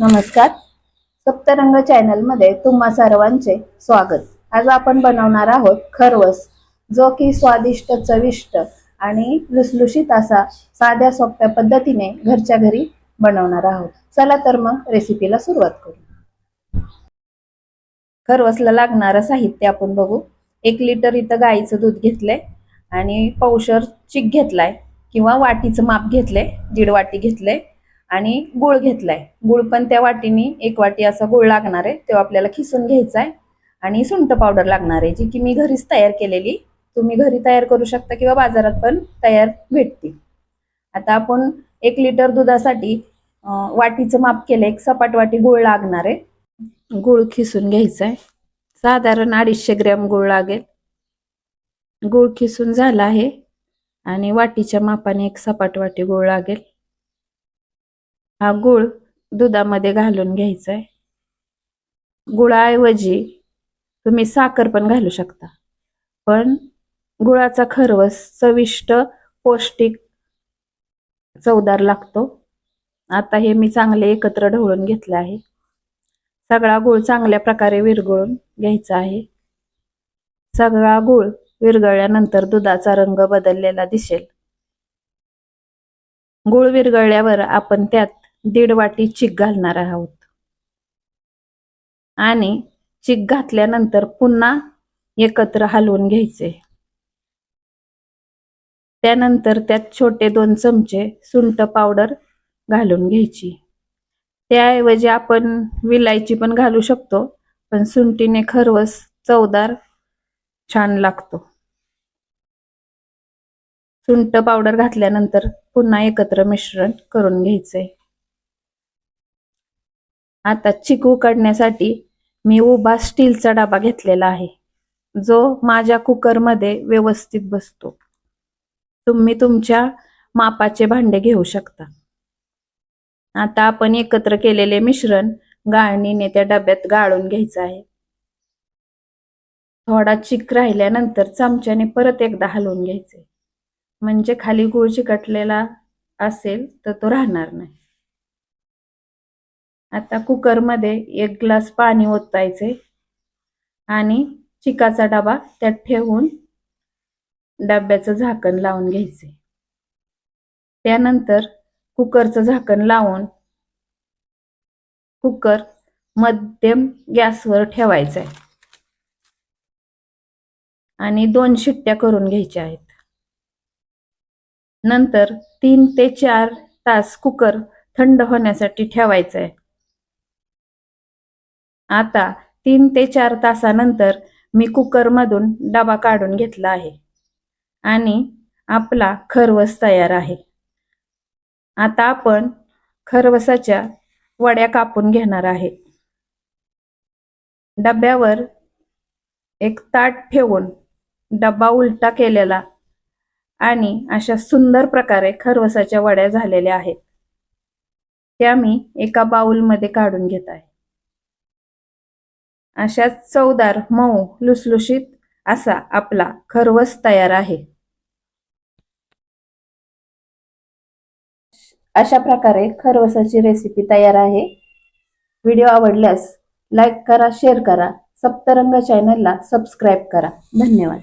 नमस्कार. सप्तरंग चॅनलमध्ये तुम्हा सर्वांचे स्वागत. आज आपण बनवणार आहोत खरवस जो की स्वादिष्ट चविष्ट आणि लुसलुशीत असा साध्या सोप्या पद्धतीने घरच्या घरी बनवणार आहोत. चला तर मग रेसिपीला सुरुवात करू. खरवसला लागणारं साहित्य आपण बघू. एक लिटर इथं गाईचं दूध घेतलंय आणि पौशर चिक घेतलाय किंवा वाटीचं माप घेतलंय दीड वाटी घेतलंय. आणि गुळ घेतलाय. गुळ पण त्या वाटीने एक वाटी असा गुळ लागणार आहे तो आपल्याला खिसून घ्यायचा आहे आणि सुंठ पावडर लागणार आहे जी की मी घरीच तयार केलेली. तुम्ही घरी तयार करू शकता किंवा बाजारात पण तयार भेटते आता आपण एक लिटर दुधासाठी वाटीचं माप केलं एक सपाट वाटी गुळ लागणार आहे. गुळ खिसून घ्यायचा आहे साधारण अडीचशे ग्रॅम गुळ लागेल. गुळ खिसून झाला आहे. आणि वाटीच्या मापाने एक सपाट वाटी गुळ लागेल. हा गुळ दुधामध्ये घालून घ्यायचा आहे गुळाऐवजी तुम्ही साखर पण घालू शकता. पण गुळाचा खरवस चविष्ट पौष्टिक चवदार लागतो. आता हे मी चांगले एकत्र ढवळून घेतलं आहे. सगळा गुळ चांगल्या प्रकारे विरघळून घ्यायचा आहे. सगळा गुळ विरघळल्यानंतर दुधाचा रंग बदललेला दिसेल. गुळ विरघळल्यावर आपण त्यात दीड वाटी चिक घालणार आहोत. आणि चिक घातल्यानंतर पुन्हा एकत्र हलवून घ्यायचे. त्यानंतर त्यात छोटे दोन चमचे सुंठ पावडर घालून घ्यायची. त्याऐवजी आपण विलायची पण घालू शकतो पण सुंठीने खरवस चवदार छान लागतो. सुंठ पावडर घातल्यानंतर पुन्हा एकत्र मिश्रण करून घ्यायचंय आता चिकू काढण्यासाठी मी उभा स्टीलचा डबा घेतलेला आहे. जो माझ्या कुकरमध्ये व्यवस्थित बसतो. तुम्ही तुमच्या मापाचे भांडे घेऊ शकता. आता आपण एकत्र केलेले मिश्रण गाळणीने त्या डब्यात गाळून घ्यायचं आहे. थोडा चिक राहिल्यानंतर चमच्याने परत एकदा हलवून घ्यायचे. म्हणजे खाली गुळ चिकटलेला असेल तर तो राहणार नाही. आता कुकरमध्ये एक ग्लास पाणी ओतायचे आणि चिकाचा डबा त्यात ठेवून डब्याचं झाकण लावून घ्यायचे. त्यानंतर कुकरचं झाकण लावून कुकर मध्यम गॅसवर ठेवायचा आहे आणि दोन शिट्ट्या करून घ्यायच्या आहेत. नंतर तीन ते चार तास कुकर थंड होण्यासाठी ठेवायचा आहे आता तीन ते चार तासानंतर मी कुकरमधून डबा काढून घेतला आहे. आणि आपला खरवस तयार आहे. आता आपण खरवसाच्या वड्या कापून घेणार आहे. डब्यावर एक ताट ठेवून डब्बा उलटा केलेला आणि अशा सुंदर प्रकारे खरवसाच्या वड्या झालेल्या आहेत. त्या मी एका बाउलमध्ये काढून घेत आहे. अशाच चवदार मऊ लुसलुशीत असा आपला खरवस तयार आहे. अशा प्रकारे खरवसाची रेसिपी तयार आहे. व्हिडिओ आवडल्यास लाईक करा शेअर करा सप्तरंग चॅनलला सबस्क्राईब करा. धन्यवाद.